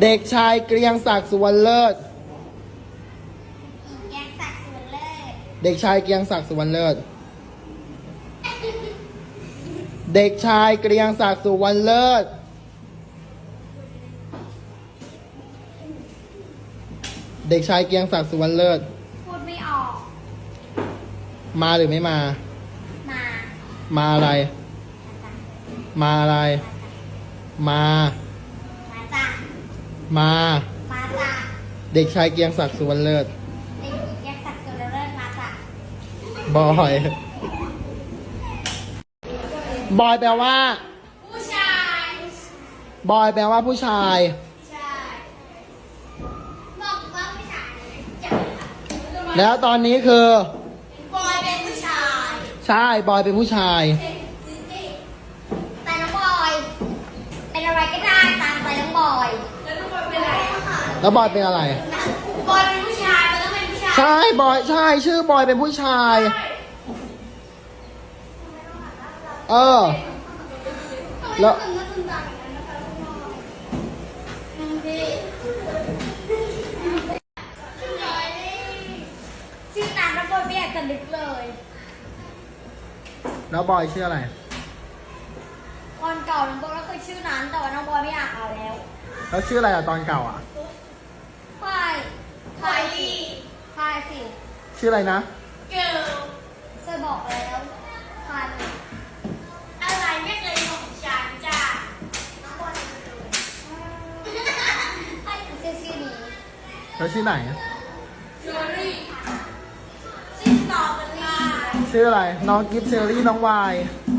เด็กชายเกรียงศักดิ์สุวรรณเลิศแยกสักส่วนเลิศเด็กชายเกรียงศักดิ์สุวรรณเลิศ เด็กชายเกรียงศักดิ์สุวรรณเลิศ เด็กชายเกรียงศักดิ์สุวรรณเลิศ พูดไม่ออก มาหรือไม่มา มามาอะไร มาอะไร มามาจ้ะ มา มาจ้ะเด็กชายเกรียงศักดิ์สุวรรณเลิศเด็กหญิงแยกสักส่วนเลิศมาจ้ะบอย บอยแปลว่า ผู้ชายบอยแปลว่าผู้ชายใช่บอกว่าผู้ชายจะแล้วตอนนี้คือ บอยเป็นผู้ชาย ใช่ บอยเป็นผู้ชายแต่น้องบอย เป็นอะไรก็ได้ตามใจน้องบอย แล้วน้องบอยเป็นอะไร แล้วบอยเป็นอะไร บอยเป็นผู้ชายมันต้องเป็นผู้ชายใช่บอยใช่ชื่อบอยเป็นผู้ชาย เออ แล้ว ชื่อนั้นน้องบอยไม่อยากจะนึกเลยแล้วบอยชื่ออะไร ตอนเก่าน้องบอยก็คือชื่อนั้นแต่ว่าน้องบอยไม่อยากเอาแล้ว แล้วชื่ออะไรอะตอนเก่าอะ พายพายสิ พายสิชื่ออะไรนะ เกิลเคยบอกแล้วพายอะไรไม่เคยของฉันจ้ะน้องบอยให้หนูชื่อชื่อนี้แล้วชื่อไหนอะเชอรี่ชื่อสตรอเบอรี่ชื่ออะไร น้องกิฟเชอรี่น้องวายน